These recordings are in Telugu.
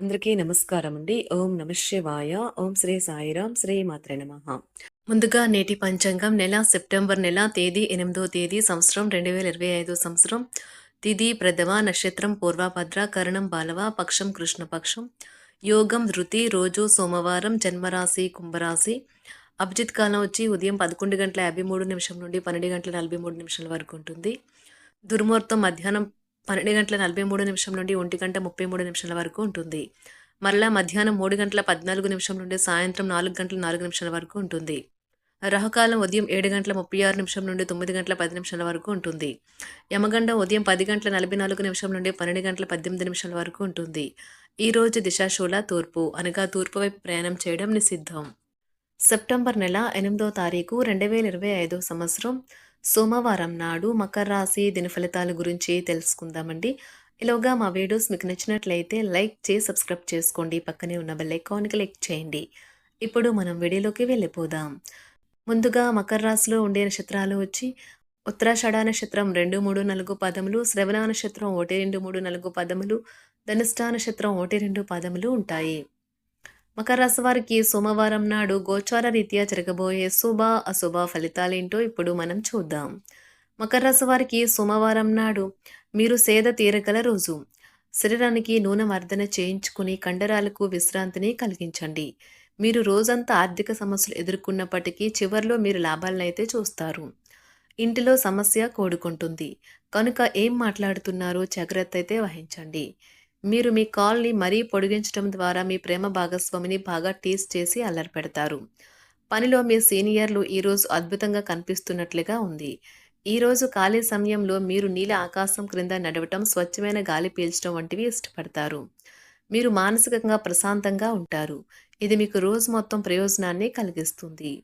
అందరికీ నమస్కారం అండి ఓం నమ శివాయ. ఓం శ్రీ సాయిరాం శ్రీ మాత్ర నమ. ముందుగా నేటి పంచాంగం నెల సెప్టెంబర్ నెల తేదీ ఎనిమిదో తేదీ సంవత్సరం రెండు వేల ఇరవై ఐదో సంవత్సరం. తిథి ప్రథమ నక్షత్రం పూర్వభద్ర కరణం బాలవ పక్షం కృష్ణపక్షం యోగం ధృతి రోజు సోమవారం జన్మరాశి కుంభరాశి. అభిజిత్ కాలం వచ్చి ఉదయం పదకొండు గంటల యాభై మూడు నిమిషం నుండి పన్నెండు గంటల నలభై మూడు నిమిషాల వరకు ఉంటుంది. దుర్ముహూర్తం మధ్యాహ్నం పన్నెండు గంటల నలభై మూడు నిమిషం నుండి ఒంటి గంట ముప్పై మూడు నిమిషాల వరకు ఉంటుంది. మరలా మధ్యాహ్నం మూడు గంటల పద్నాలుగు నిమిషం నుండి సాయంత్రం నాలుగు గంటల నాలుగు నిమిషాల వరకు ఉంటుంది. రహకాలం ఉదయం ఏడు గంటల ముప్పై ఆరు నిమిషం నుండి తొమ్మిది గంటల పది నిమిషాల వరకు ఉంటుంది. యమగండ ఉదయం పది గంటల నలభై నాలుగు నిమిషం నుండి పన్నెండు గంటల పద్దెనిమిది నిమిషాల వరకు ఉంటుంది. ఈ రోజు దిశాశూల తూర్పు అనగా తూర్పు వైపు ప్రయాణం చేయడం నిషిద్ధం. సెప్టెంబర్ నెల ఎనిమిదో తారీఖు రెండు వేల ఇరవై ఐదో సంవత్సరం. సోమవారం నాడు మకర రాశి దిన ఫలితాల గురించి తెలుసుకుందామండి. ఇలాగా మా వీడియోస్ మీకు నచ్చినట్లయితే లైక్ చేసి సబ్స్క్రైబ్ చేసుకోండి. పక్కనే ఉన్న బెల్ ఐకాన్ క్లిక్ చేయండి. ఇప్పుడు మనం వీడియోలోకి వెళ్ళిపోదాం. ముందుగా మకర రాశిలో ఉండే నక్షత్రాలు వచ్చి ఉత్తరాషాఢ నక్షత్రం రెండు మూడు నాలుగు పదములు శ్రవణ నక్షత్రం ఒకటి రెండు మూడు నాలుగు పదములు ధనిష్ట నక్షత్రం ఒకటి రెండు పదములు ఉంటాయి. మకర రాశి వారికి సోమవారం నాడు గోచార రీత్యా జరగబోయే శుభ అశుభ ఫలితాలేంటో ఇప్పుడు మనం చూద్దాం. మకర రాశి వారికి సోమవారం నాడు మీరు సేద తీరగల రోజు. శరీరానికి నూనె మర్దన చేయించుకుని కండరాలకు విశ్రాంతిని కలిగించండి. మీరు రోజంతా ఆర్థిక సమస్యలు ఎదుర్కొన్నప్పటికీ చివరిలో మీరు లాభాలనైతే చూస్తారు. ఇంటిలో సమస్య కోడుకుంటుంది. కనుక ఏం మాట్లాడుతున్నారో జాగ్రత్త అయితే వహించండి. మీరు మీ కాల్ని మరీ పొడిగించడం ద్వారా మీ ప్రేమ భాగస్వామిని బాగా టీస్ చేసి అల్లరిపెడతారు పనిలో మీ సీనియర్లు ఈరోజు అద్భుతంగా కనిపిస్తున్నట్లుగా ఉంది. ఈరోజు ఖాళీ సమయంలో మీరు నీల ఆకాశం క్రింద నడవటం స్వచ్ఛమైన గాలి పీల్చడం వంటివి ఇష్టపడతారు. మీరు మానసికంగా ప్రశాంతంగా ఉంటారు. ఇది మీకు రోజు మొత్తం ప్రయోజనాన్ని కలిగిస్తుంది.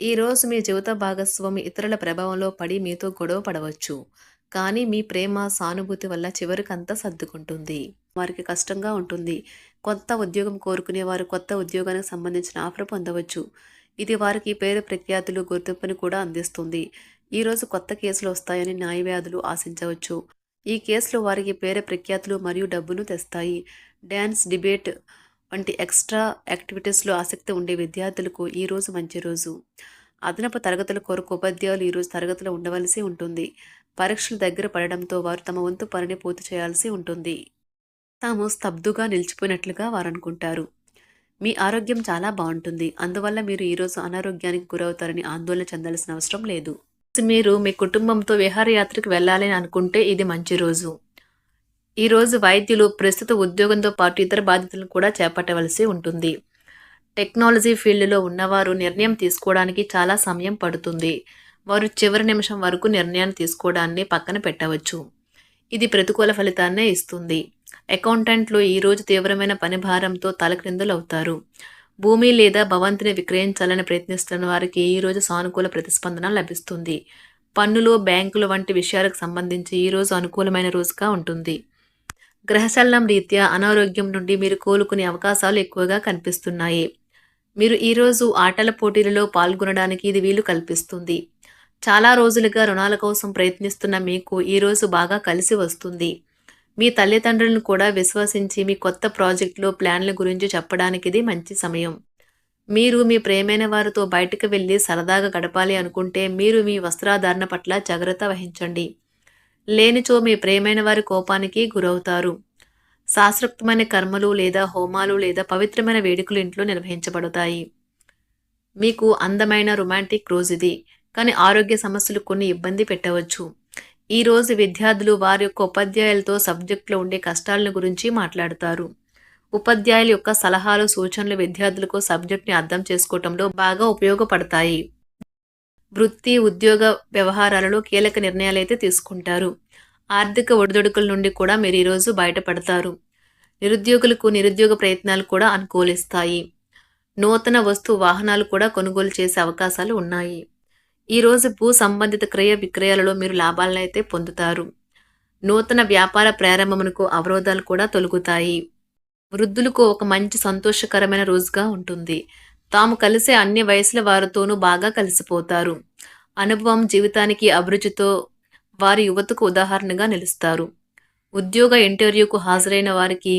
ఈ రోజు మీ జీవిత భాగస్వామి ఇతరుల ప్రభావంలో పడి మీతో గొడవ పడవచ్చు. కానీ మీ ప్రేమ సానుభూతి వల్ల చివరికంతా సర్దుకుంటుంది. వారికి కష్టంగా ఉంటుంది. కొత్త ఉద్యోగం కోరుకునే వారు కొత్త ఉద్యోగానికి సంబంధించిన ఆఫర్ పొందవచ్చు. ఇది వారికి పేరు ప్రఖ్యాతులు గుర్తింపుని కూడా అందిస్తుంది. ఈరోజు కొత్త కేసులు వస్తాయని న్యాయవ్యాధులు ఆశించవచ్చు. ఈ కేసులు వారికి పేరు ప్రఖ్యాతులు మరియు డబ్బును తెస్తాయి. డ్యాన్స్ డిబేట్ వంటి ఎక్స్ట్రా యాక్టివిటీస్లో ఆసక్తి ఉండే విద్యార్థులకు ఈరోజు మంచి రోజు. అదనపు తరగతుల కొరకు ఉపాధ్యాయులు ఈరోజు తరగతిలో ఉండవలసి ఉంటుంది. పరీక్షలు దగ్గర పడడంతో వారు తమ వంతు పనిని పూర్తి చేయాల్సి ఉంటుంది. తాము స్తబ్దుగా నిలిచిపోయినట్లుగా వారు అనుకుంటారు మీ ఆరోగ్యం చాలా బాగుంటుంది. అందువల్ల మీరు ఈరోజు అనారోగ్యానికి గురవుతారని ఆందోళన చెందాల్సిన అవసరం లేదు. మీరు మీ కుటుంబంతో విహారయాత్రకు వెళ్ళాలని అనుకుంటే ఇది మంచి రోజు. ఈరోజు వైద్యులు ప్రస్తుత ఉద్యోగంతో పాటు ఇతర బాధ్యతలను కూడా చేపట్టవలసి ఉంటుంది. టెక్నాలజీ ఫీల్డ్లో ఉన్నవారు నిర్ణయం తీసుకోవడానికి చాలా సమయం పడుతుంది. వారు చివరి నిమిషం వరకు నిర్ణయాన్ని తీసుకోవడాన్ని పక్కన పెట్టవచ్చు. ఇది ప్రతికూల ఫలితాన్నే ఇస్తుంది. అకౌంటెంట్లు ఈరోజు తీవ్రమైన పని భారంతో తలక్రిందులవుతారు. భూమి లేదా భవంతిని విక్రయించాలని ప్రయత్నిస్తున్న వారికి ఈరోజు సానుకూల ప్రతిస్పందన లభిస్తుంది. పన్నులు బ్యాంకులు వంటి విషయాలకు సంబంధించి ఈరోజు అనుకూలమైన రోజుగా ఉంటుంది. గ్రహచలనం రీత్యా అనారోగ్యం నుండి మీరు కోలుకునే అవకాశాలు ఎక్కువగా కనిపిస్తున్నాయి. మీరు ఈరోజు ఆటల పోటీలలో పాల్గొనడానికి ఇది వీలు కల్పిస్తుంది. చాలా రోజులుగా రుణాల కోసం ప్రయత్నిస్తున్న మీకు ఈరోజు బాగా కలిసి వస్తుంది. మీ తల్లిదండ్రులను కూడా విశ్వసించి మీ కొత్త ప్రాజెక్టులో ప్లాన్ల గురించి చెప్పడానికి ఇది మంచి సమయం. మీరు మీ ప్రేమైన వారితో బయటకు వెళ్ళి సరదాగా గడపాలి అనుకుంటే మీరు మీ వస్త్రాధారణ పట్ల జాగ్రత్త వహించండి. లేనిచో మీ ప్రేమైన వారి కోపానికి గురవుతారు. శాస్త్రోక్తమైన కర్మలు లేదా హోమాలు లేదా పవిత్రమైన వేడుకలు ఇంట్లో నిర్వహించబడతాయి. మీకు అందమైన రొమాంటిక్ రోజు ఇది. కానీ ఆరోగ్య సమస్యలు కొన్ని ఇబ్బంది పెట్టవచ్చు. ఈరోజు విద్యార్థులు వారి యొక్క ఉపాధ్యాయులతో సబ్జెక్టులో ఉండే కష్టాలను గురించి మాట్లాడతారు. ఉపాధ్యాయుల యొక్క సలహాలు సూచనలు విద్యార్థులకు సబ్జెక్ట్ని అర్థం చేసుకోవటంలో బాగా ఉపయోగపడతాయి. వృత్తి ఉద్యోగ వ్యవహారాలలో కీలక నిర్ణయాలు అయితే తీసుకుంటారు. ఆర్థిక ఒడిదొడుకుల నుండి కూడా మీరు ఈరోజు బయటపడతారు. నిరుద్యోగులకు నిరుద్యోగ ప్రయత్నాలు కూడా అనుకూలిస్తాయి. నూతన వస్తు వాహనాలు కూడా కొనుగోలు చేసే అవకాశాలు ఉన్నాయి. ఈరోజు భూ సంబంధిత క్రయ విక్రయాలలో మీరు లాభాలను అయితే పొందుతారు. నూతన వ్యాపార ప్రారంభమునకు అవరోధాలు కూడా తొలగుతాయి. వృద్ధులకు ఒక మంచి సంతోషకరమైన రోజుగా ఉంటుంది. తాము కలిసే అన్ని వయసుల వారితోనూ బాగా కలిసిపోతారు. అనుభవం జీవితానికి అభిరుచితో వారి యువతకు ఉదాహరణగా నిలుస్తారు. ఉద్యోగ ఇంటర్వ్యూకు హాజరైన వారికి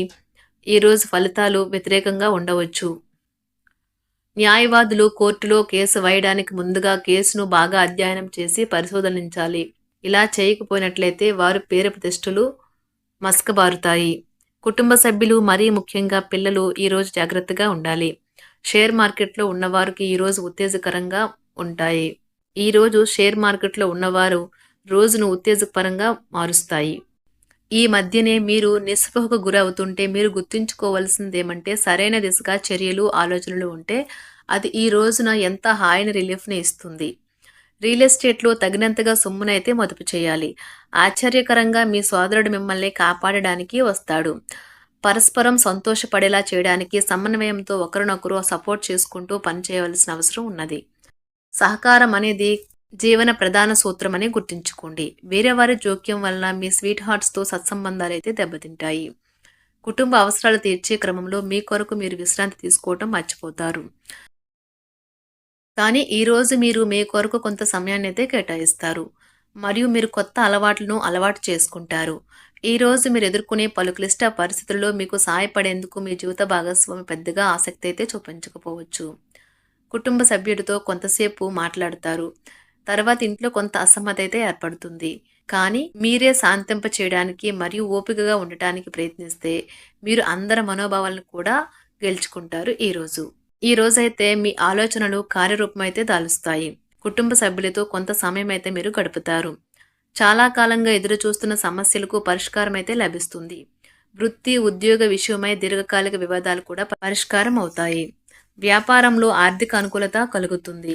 ఈరోజు ఫలితాలు వ్యతిరేకంగా ఉండవచ్చు. న్యాయవాదులు కోర్టులో కేసు వేయడానికి ముందుగా కేసును బాగా అధ్యయనం చేసి పరిశోధించాలి. ఇలా చేయకపోయినట్లయితే వారు పేరు ప్రతిష్టలు మసకబారుతాయి. కుటుంబ సభ్యులు మరీ ముఖ్యంగా పిల్లలు ఈరోజు జాగ్రత్తగా ఉండాలి. షేర్ మార్కెట్లో ఉన్నవారికి ఈరోజు ఉత్తేజకరంగా ఉంటాయి. ఈరోజు షేర్ మార్కెట్లో ఉన్నవారు రోజును ఉత్తేజకరంగా మారుస్తాయి. ఈ మధ్యనే మీరు నిస్పృహకు గురవుతుంటే మీరు గుర్తుంచుకోవాల్సింది ఏమంటే సరైన దిశగా చర్యలు ఆలోచనలు ఉంటే అది ఈ రోజున ఎంత హాయిని రిలీఫ్ని ఇస్తుంది. రియల్ ఎస్టేట్లో తగినంతగా సొమ్మునైతే మదుపు చేయాలి. ఆశ్చర్యకరంగా మీ సోదరుడు మిమ్మల్ని కాపాడడానికి వస్తాడు. పరస్పరం సంతోషపడేలా చేయడానికి సమన్వయంతో ఒకరినొకరు సపోర్ట్ చేసుకుంటూ పనిచేయవలసిన అవసరం ఉన్నది. సహకారం అనేది జీవన ప్రధాన సూత్రం అని గుర్తుంచుకోండి. వేరే వారి జోక్యం వలన మీ స్వీట్ హార్ట్స్తో సత్సంబంధాలు అయితే దెబ్బతింటాయి. కుటుంబ అవసరాలు తీర్చే క్రమంలో మీ కొరకు మీరు విశ్రాంతి తీసుకోవటం మర్చిపోతారు. కానీ ఈరోజు మీరు మీ కొరకు కొంత సమయాన్ని అయితే కేటాయిస్తారు. మరియు మీరు కొత్త అలవాట్లను అలవాటు చేసుకుంటారు. ఈ రోజు మీరు ఎదుర్కొనే పలు క్లిష్ట పరిస్థితుల్లో మీకు సహాయపడేందుకు మీ జీవిత భాగస్వామి పెద్దగా ఆసక్తి అయితే చూపించకపోవచ్చు. కుటుంబ సభ్యుడితో కొంతసేపు మాట్లాడతారు. తర్వాత ఇంట్లో కొంత అసమ్మతి ఏర్పడుతుంది. కానీ మీరే శాంతింప చేయడానికి మరియు ఓపికగా ఉండటానికి ప్రయత్నిస్తే మీరు అందరి మనోభావాలను కూడా గెలుచుకుంటారు ఈరోజు ఈ రోజైతే మీ ఆలోచనలు కార్యరూపం అయితే దాలుస్తాయి. కుటుంబ సభ్యులతో కొంత సమయం అయితే మీరు గడుపుతారు. చాలా కాలంగా ఎదురు చూస్తున్న సమస్యలకు పరిష్కారం అయితే లభిస్తుంది. వృత్తి ఉద్యోగ విషయమై దీర్ఘకాలిక వివాదాలు కూడా పరిష్కారం అవుతాయి వ్యాపారంలో ఆర్థిక అనుకూలత కలుగుతుంది.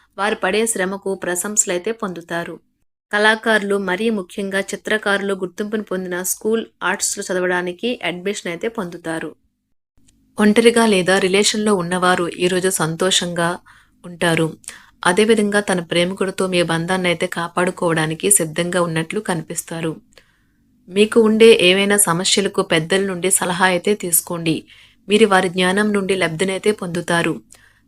వారు పడే శ్రమకు ప్రశంసలు అయితే పొందుతారు. కళాకారులు మరీ ముఖ్యంగా చిత్రకారులు గుర్తింపును పొందిన స్కూల్ ఆర్ట్స్లో చదవడానికి అడ్మిషన్ అయితే పొందుతారు. ఒంటరిగా లేదా రిలేషన్లో ఉన్నవారు ఈరోజు సంతోషంగా ఉంటారు. అదేవిధంగా తన ప్రేమికుడితో మీ బంధాన్ని అయితే కాపాడుకోవడానికి సిద్ధంగా ఉన్నట్లు కనిపిస్తారు. మీకు ఉండే ఏవైనా సమస్యలకు పెద్దల నుండి సలహా అయితే తీసుకోండి. మీరు వారి జ్ఞానం నుండి లబ్ధినైతే పొందుతారు.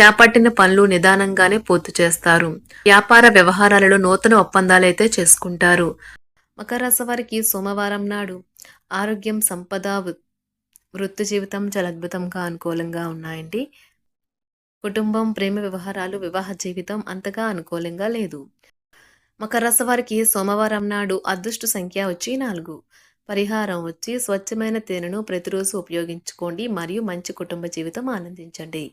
చేపట్టిన పనులు నిదానంగానే పూర్తి చేస్తారు. వ్యాపార వ్యవహారాలలో నూతన ఒప్పందాలైతే చేసుకుంటారు. మకర రాశి వారికి సోమవారం నాడు ఆరోగ్యం సంపద వృ- వృత్తి జీవితం చాలా అద్భుతంగా అనుకూలంగా ఉన్నాయండి. కుటుంబం ప్రేమ వ్యవహారాలు వివాహ జీవితం అంతగా అనుకూలంగా లేదు. మకర రాశి వారికి సోమవారం నాడు అదృష్ట సంఖ్య వచ్చి నాలుగు. పరిహారం వచ్చి స్వచ్ఛమైన తేనెను ప్రతిరోజు ఉపయోగించుకోండి. మరియు మంచి కుటుంబ జీవితం ఆనందించండి.